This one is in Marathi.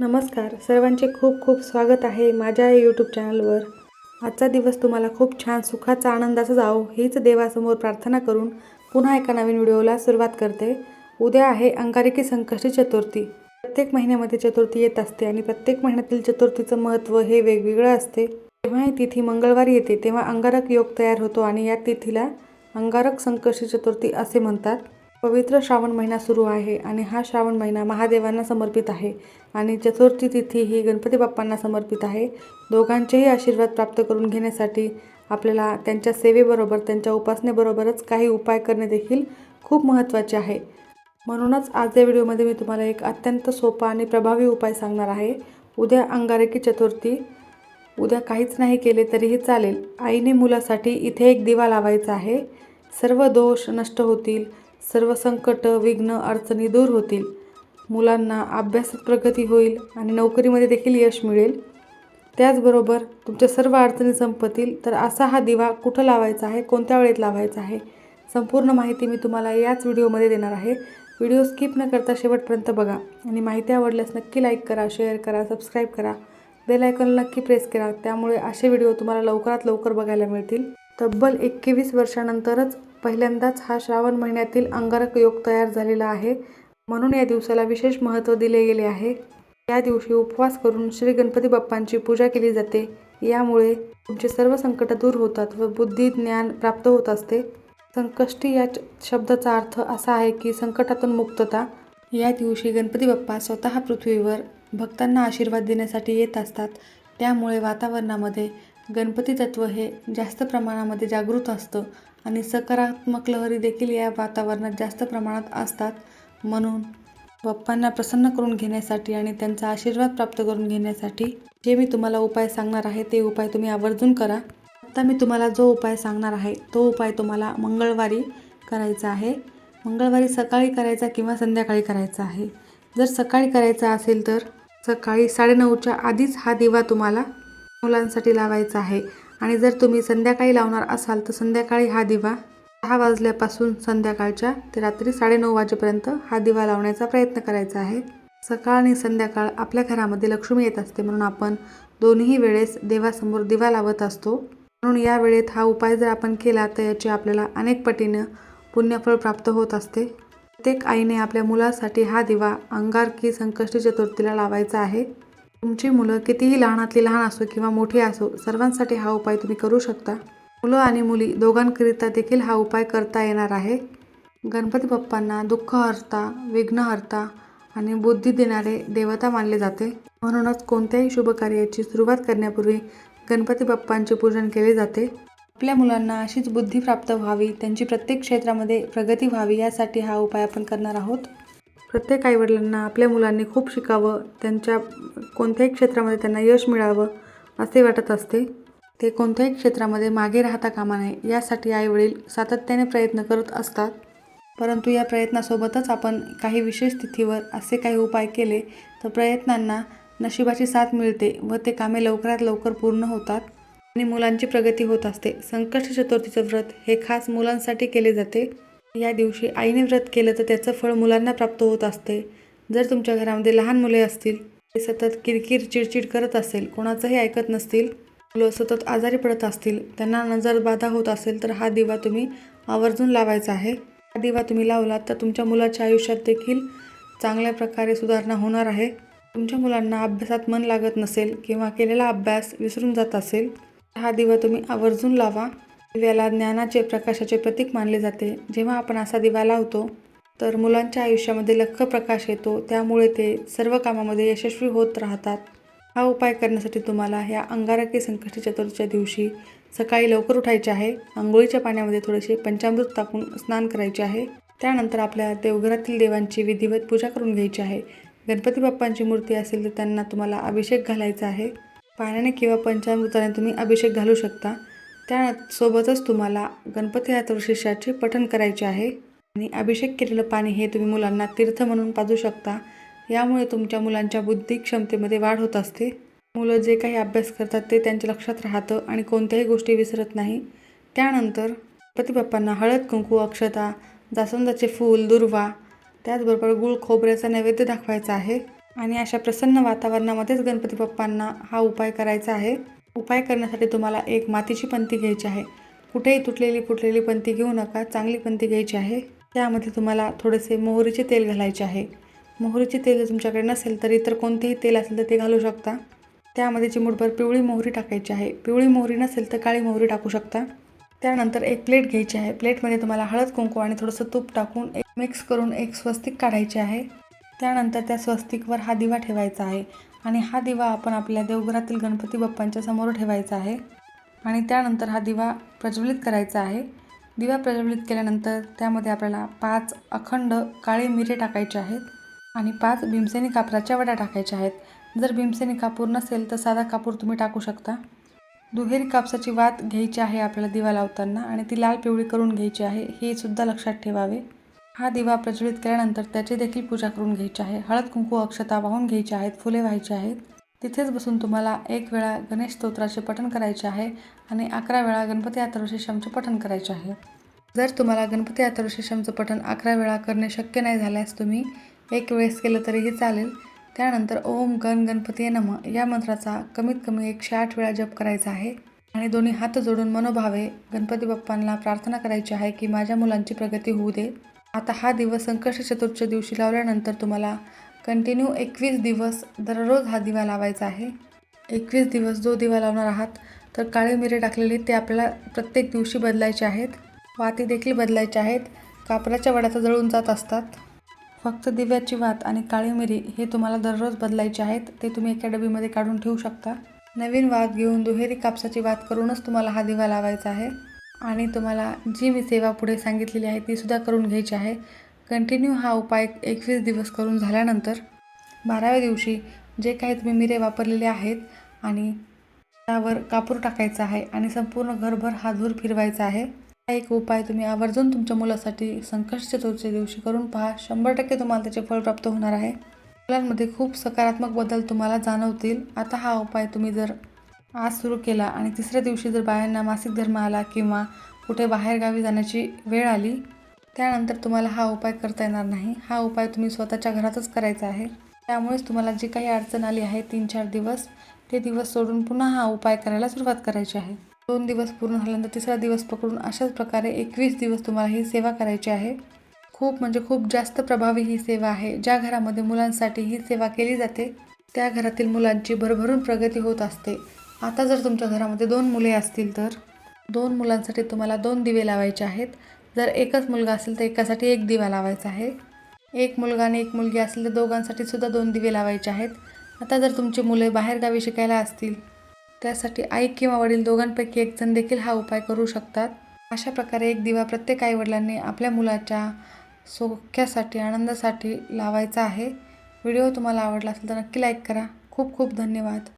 नमस्कार. सर्वांचे खूप खूप स्वागत आहे माझ्या यूट्यूब चॅनलवर आजचा दिवस तुम्हाला खूप छान सुखाचा आनंदाचा जावो हीच देवासमोर प्रार्थना करून पुन्हा एका नवीन व्हिडिओला सुरुवात करते. उद्या आहे अंगारकी संकष्टी चतुर्थी. प्रत्येक महिन्यामध्ये चतुर्थी येत असते आणि प्रत्येक महिन्यातील चतुर्थीचं महत्त्व हे वेगवेगळं असते. जेव्हा ही तिथी मंगळवारी येते तेव्हा अंगारक योग तयार होतो आणि या तिथीला अंगारक संकष्टी चतुर्थी असे म्हणतात. पवित्र श्रावण महिना सुरू आहे आणि हा श्रावण महिना महादेवांना समर्पित आहे आणि चतुर्थी तिथी ही गणपती बाप्पांना समर्पित आहे. दोघांचेही आशीर्वाद प्राप्त करून घेण्यासाठी आपल्याला त्यांच्या सेवेबरोबर त्यांच्या उपासनेबरोबरच काही उपाय करणे देखील खूप महत्त्वाचे आहे. म्हणूनच आज या व्हिडिओमध्ये मी तुम्हाला एक अत्यंत सोपा आणि प्रभावी उपाय सांगणार आहे. उद्या अंगारकी चतुर्थी. उद्या काहीच नाही केले तरीही चालेल. आईने मुलासाठी इथे एक दिवा लावायचा आहे. सर्व दोष नष्ट होतील. सर्व संकट विघ्न अडचणी दूर होतील. मुलांना अभ्यासात प्रगती होईल आणि नोकरीमध्ये देखील यश मिळेल. त्याचबरोबर तुमच्या सर्व अडचणी संपतील तर असा हा दिवा कुठं लावायचा आहे कोणत्या वेळेत लावायचा आहे संपूर्ण माहिती मी तुम्हाला याच व्हिडिओमध्ये देणार आहे. व्हिडिओ स्किप न करता शेवटपर्यंत बघा आणि माहिती आवडल्यास नक्की लाईक करा शेअर करा सबस्क्राईब करा. बेल आयकॉनला नक्की प्रेस करा त्यामुळे असे व्हिडिओ तुम्हाला लवकरात लवकर बघायला मिळतील. तब्बल एकवीस वर्षानंतरच पहिल्यांदाच हा श्रावण महिन्यातील अंगारक योग तयार झालेला आहे. म्हणून या दिवसाला विशेष महत्त्व दिले गेले आहे. या दिवशी उपवास करून श्री गणपती बाप्पांची पूजा केली जाते. यामुळे तुमचे सर्व संकट दूर होतात व बुद्धी ज्ञान प्राप्त होत असते. संकष्टी या शब्दाचा अर्थ असा आहे की संकटातून मुक्तता. या दिवशी गणपती बाप्पा स्वतः पृथ्वीवर भक्तांना आशीर्वाद देण्यासाठी येत असतात. त्यामुळे वातावरणामध्ये गणपती तत्व हे जास्त प्रमाणामध्ये जागृत असतं आणि सकारात्मक लहरी देखील या वातावरणात जास्त प्रमाणात असतात. म्हणून बाप्पांना प्रसन्न करून घेण्यासाठी आणि त्यांचा आशीर्वाद प्राप्त करून घेण्यासाठी जे मी तुम्हाला उपाय सांगणार आहे ते उपाय तुम्ही आवर्जून करा. आता मी तुम्हाला जो उपाय सांगणार आहे तो उपाय तुम्हाला मंगळवारी करायचा आहे. मंगळवारी सकाळी करायचा किंवा संध्याकाळी करायचा आहे. जर सकाळी करायचा असेल तर सकाळी साडेनऊच्या आधीच हा दिवा तुम्हाला मुलांसाठी लावायचा आहे. आणि जर तुम्ही संध्याकाळी लावणार असाल तर संध्याकाळी हा दिवा दहा वाजल्यापासून संध्याकाळच्या ते रात्री साडेनऊ वाजेपर्यंत हा दिवा लावण्याचा प्रयत्न करायचा आहे. सकाळ आणि संध्याकाळ आपल्या घरामध्ये लक्ष्मी येत असते म्हणून आपण दोन्ही वेळेस देवासमोर दिवा लावत असतो. म्हणून या वेळेत हा उपाय जर आपण केला तर याचे आपल्याला अनेक पटीनं पुण्यफळ प्राप्त होत असते. प्रत्येक आईने आपल्या मुलासाठी हा दिवा अंगारकी संकष्टी चतुर्थीला लावायचा आहे. तुमची मुलं कितीही लहानातली लहान असो किंवा मोठी असो सर्वांसाठी हा उपाय तुम्ही करू शकता. मुलं आणि मुली दोघांकरिता देखील हा उपाय करता येणार आहे. गणपती बाप्पांना दुःख हरता विघ्न हरता आणि बुद्धी देणारे देवता मानले जाते. म्हणूनच कोणत्याही शुभ कार्याची सुरुवात करण्यापूर्वी गणपती बाप्पांचे पूजन केले जाते. आपल्या मुलांना अशीच बुद्धी प्राप्त व्हावी त्यांची प्रत्येक क्षेत्रामध्ये प्रगती व्हावी यासाठी हा उपाय आपण करणार आहोत. प्रत्येक आईवडिलांना आपल्या मुलांनी खूप शिकावं त्यांच्या कोणत्याही क्षेत्रामध्ये त्यांना यश मिळावं असे वाटत असते. ते कोणत्याही क्षेत्रामध्ये मागे राहता कामा नये यासाठी आईवडील सातत्याने प्रयत्न करत असतात. परंतु या प्रयत्नासोबतच आपण काही विशेष तिथीवर असे काही उपाय केले तर प्रयत्नांना नशिबाची साथ मिळते व ते कामे लवकरात लवकर पूर्ण होतात. आणि मुलांची प्रगती होत असते. संकष्ट चतुर्थीचं व्रत हे खास मुलांसाठी केले जाते. या दिवशी आईने व्रत केलं तर त्याचं फळ मुलांना प्राप्त होत असते. जर तुमच्या घरामध्ये लहान मुले असतील ते सतत किरकिर चिडचिड करत असेल कोणाचंही ऐकत नसतील मुलं सतत आजारी पडत असतील त्यांना नजर बाधा होत असेल तर हा दिवा तुम्ही आवर्जून लावायचा आहे. हा दिवा तुम्ही लावलात तर तुमच्या मुलाच्या आयुष्यात देखील चांगल्या प्रकारे सुधारणा होणार आहे. तुमच्या मुलांना अभ्यासात मन लागत नसेल किंवा केलेला अभ्यास विसरून जात असेल हा दिवा तुम्ही आवर्जून लावा. दिव्याला ज्ञानाचे प्रकाशाचे प्रतीक मानले जाते. जेव्हा आपण असा दिवा लावतो तर मुलांच्या आयुष्यामध्ये लख प्रकाश येतो. त्यामुळे ते सर्व कामामध्ये यशस्वी होत राहतात. हा उपाय करण्यासाठी तुम्हाला ह्या अंगारकी संकष्टी चतुर्थीच्या दिवशी सकाळी लवकर उठायचे आहे. आंघोळीच्या पाण्यामध्ये थोडेसे पंचामृत टाकून स्नान करायचे आहे. त्यानंतर आपल्या देवघरातील देवांची विधिवत पूजा करून घ्यायची आहे. गणपती बाप्पांची मूर्ती असेल तर त्यांना तुम्हाला अभिषेक घालायचा आहे. पाण्याने किंवा पंचामृताने तुम्ही अभिषेक घालू शकता. त्या सोबतच तुम्हाला गणपती अथर्वशीर्षाचे पठण करायचे आहे. आणि अभिषेक केलेलं पाणी हे तुम्ही मुलांना तीर्थ म्हणून पाजू शकता. यामुळे तुमच्या मुलांच्या बुद्धी क्षमतेमध्ये वाढ होत असते. मुलं जे काही अभ्यास करतात ते त्यांच्या लक्षात राहतं आणि कोणत्याही गोष्टी विसरत नाही. त्यानंतर गणपती बाप्पांना हळद कुंकू अक्षता जास्वंदाचे फूल दुर्वा त्याचबरोबर गुळ खोबऱ्याचा नैवेद्य दाखवायचा आहे. आणि अशा प्रसन्न वातावरणामध्येच गणपती बाप्पांना हा उपाय करायचा आहे. उपाय करण्यासाठी तुम्हाला एक मातीची पंती घ्यायची आहे. कुठेही तुटलेली फुटलेली पंती घेऊ नका चांगली पंती घ्यायची आहे. त्यामध्ये तुम्हाला थोडेसे मोहरीचे तेल घालायचे आहे. मोहरीचे तेल जर तुमच्याकडे नसेल तर इतर कोणतेही तेल असेल तर ते घालू शकता. त्यामध्ये चिमूटभर पिवळी मोहरी टाकायची आहे. पिवळी मोहरी नसेल तर काळी मोहरी टाकू शकता. त्यानंतर एक प्लेट घ्यायची आहे. प्लेटमध्ये तुम्हाला हळद कुंकू आणि थोडंसं तूप टाकून एक मिक्स करून एक स्वस्तिक काढायचे आहे. त्यानंतर त्या स्वस्तिकवर हा दिवा ठेवायचा आहे आणि हा दिवा आपण आपल्या देवघरातील गणपती बाप्पांच्या समोर ठेवायचा आहे. आणि त्यानंतर हा दिवा प्रज्वलित करायचा आहे. दिवा प्रज्वलित केल्यानंतर त्यामध्ये आपल्याला पाच अखंड काळे मिरे टाकायचे आहेत आणि पाच भीमसेनी कापराच्या वड्या टाकायच्या आहेत. जर भीमसेनी कापूर नसेल तर साधा कापूर तुम्ही टाकू शकता. दुहेरी कापसाची वात घ्यायची आहे आपल्याला दिवा लावताना आणि ती लाल पिवळी करून घ्यायची आहे हे सुद्धा लक्षात ठेवावे. हा दिवा प्रज्वलित केल्यानंतर त्याची देखील पूजा करून घ्यायची आहे. हळद कुंकू अक्षता वाहून घ्यायची आहेत फुले व्हायची आहेत. तिथेच बसून तुम्हाला एक वेळा गणेश स्तोत्राचे पठण करायचे आहे आणि अकरा वेळा गणपती अथर्वशीर्षमचे पठण करायचे आहे. जर तुम्हाला गणपती अथर्वशीर्षमचं पठण अकरा वेळा करणे शक्य नाही झाल्यास तुम्ही एक वेळेस केलं तरीही चालेल. त्यानंतर ओम गण गणपती नम या मंत्राचा कमीत कमी एकशे आठ वेळा जप करायचा आहे आणि दोन्ही हात जोडून मनोभावे गणपती बाप्पांना प्रार्थना करायची आहे की माझ्या मुलांची प्रगती होऊ दे. आता हा दिवस संकष्ट चतुर्थच्या दिवशी लावल्यानंतर तुम्हाला कंटिन्यू एकवीस दिवस दररोज हा दिवा लावायचा आहे. एकवीस दिवस जो दिवा लावणार आहात तर काळे मिरे टाकलेले ते आपल्याला प्रत्येक दिवशी बदलायचे आहेत. वाती देखील बदलायच्या आहेत. कापराच्या वड्याचा जळून जात असतात. फक्त दिव्याची वात आणि काळी मिरी हे तुम्हाला दररोज बदलायचे आहेत. ते तुम्ही एका डबीमध्ये काढून ठेवू शकता. नवीन वात घेऊन दुहेरी कापसाची वात करूनच तुम्हाला हा दिवा लावायचा आहे. आणि तुम्हाला जी मी सेवा पुढे सांगितलेली आहे ती सुद्धा करून घ्यायची आहे. कंटिन्यू हा उपाय एकवीस दिवस करून झाल्यानंतर बाराव्या दिवशी जे काही तुम्ही मिरे वापरलेले आहेत आणि त्यावर कापूर टाकायचा आहे आणि संपूर्ण घरभर हा धूर फिरवायचा आहे हा एक उपाय तुम्ही आवर्जून तुमच्या मुलासाठी संकष्ट चतुर्थच्या दिवशी करून पहा. शंभर टक्के तुम्हाला त्याचे फळ प्राप्त होणार आहे. मुलांमध्ये खूप सकारात्मक बदल तुम्हाला जाणवतील. आता हा उपाय तुम्ही जर आज सुरू केला आणि तिसऱ्या दिवशी जर बायांना मासिक धर्म आला किंवा कुठे बाहेरगावी जाण्याची वेळ आली त्यानंतर तुम्हाला हा उपाय करता येणार नाही. हा उपाय तुम्ही स्वतःच्या घरातच करायचा आहे. त्यामुळेच तुम्हाला जी काही अडचण आली आहे तीन चार दिवस ते दिवस सोडून पुन्हा हा उपाय करायला सुरुवात करायची आहे. दोन दिवस पूर्ण झाल्यानंतर तिसरा दिवस पकडून अशाच प्रकारे एकवीस दिवस तुम्हाला ही सेवा करायची आहे. खूप म्हणजे खूप जास्त प्रभावी ही सेवा आहे. ज्या घरामध्ये मुलांसाठी ही सेवा केली जाते त्या घरातील मुलांची भरभरून प्रगती होत असते. आता जर तुमच्या घरामध्ये दोन मुले असतील तर? दोन मुलांसाठी तुम्हाला दोन दिवे लावायचे आहेत. जर एकच मुलगा असेल तर एकासाठी एक दिवा लावायचा आहे. एक मुलगा आणि एक मुलगी असेल तर दोघांसाठी सुद्धा दोन दिवे लावायचे आहेत. आता जर तुमची मुले बाहेरगावी शिकायला असतील त्यासाठी आई किंवा वडील दोघांपैकी एक जण देखील हा उपाय करू शकतात. अशा प्रकारे एक दिवा प्रत्येक आईवडिलांनी आपल्या मुलाच्या सौख्यासाठी आनंदासाठी लावायचा आहे. व्हिडिओ तुम्हाला आवडला असेल तर नक्की लाईक करा. खूप खूप धन्यवाद.